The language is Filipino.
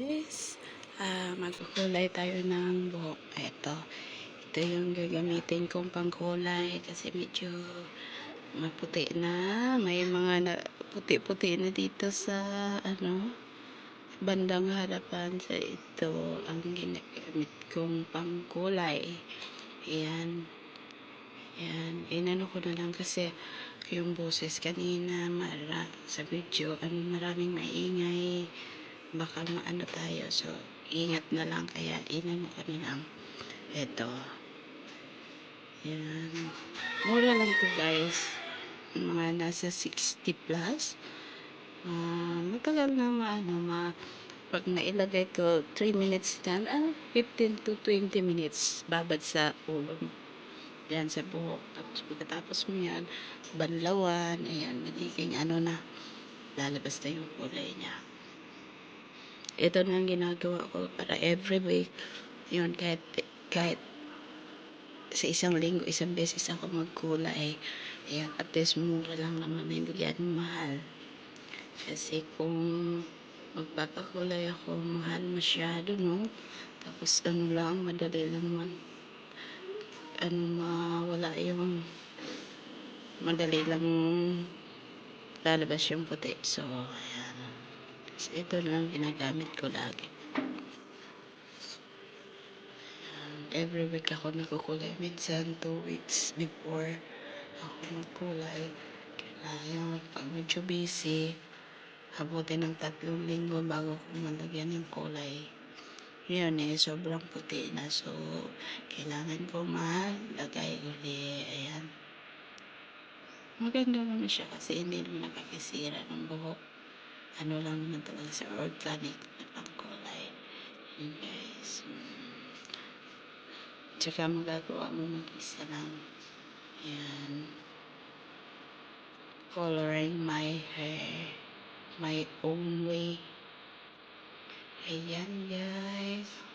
Guys, ah magkukulay tayo ng buhok. Ito. Ito yung gagamitin kong pangkulay kasi medyo maputi na. May mga na, puti-puti na dito sa ano bandang harapan sa ito ang ginagamit kong pangkulay. Ayan. Ayan. Inano ko na lang kasi yung boses kanina mara, sa video ano, maraming maingay baka maano tayo. So ingat na lang. Kaya inano ko na lang eto. Yan. Mura lang to guys. Mga nasa 60 plus. Uh, matagal na maano ma pag nailagay ko 3 minutes yan ah, 15 to 20 minutes babad sa ulo mo. Sa buhok. Tapos pagkatapos mo yan banlawan. Ayan nagiging ano na lalabas na yung kulay niya ito na ang ginagawa ko para every week yun kahit kahit sa isang linggo isang beses ako magkulay ayan at least mura lang naman hindi yan mahal. Kasi kung magpapakulay ako mahal masyado no? Tapos ano lang madali lang man ano mawala yung madali lang lalabas yung puti. So ayan So, ito lang ginagamit ko lagi. Every week ako nagkukulay. Minsan, two weeks before ako magkulay. Kailangan pag medyo busy, habutin ng tatlong linggo bago ko malagyan yung kulay. Yun eh, sobrang puti na. So, kailangan ko malagay uli. Ayan. Maganda naman siya kasi hindi naman nakakisira ng buhok ano lang naman talaga sa organic na pangkulay. Yun guys. Mm. Tsaka magagawa mo mag-isa lang. Yan. Coloring my hair my own way. Ayan guys.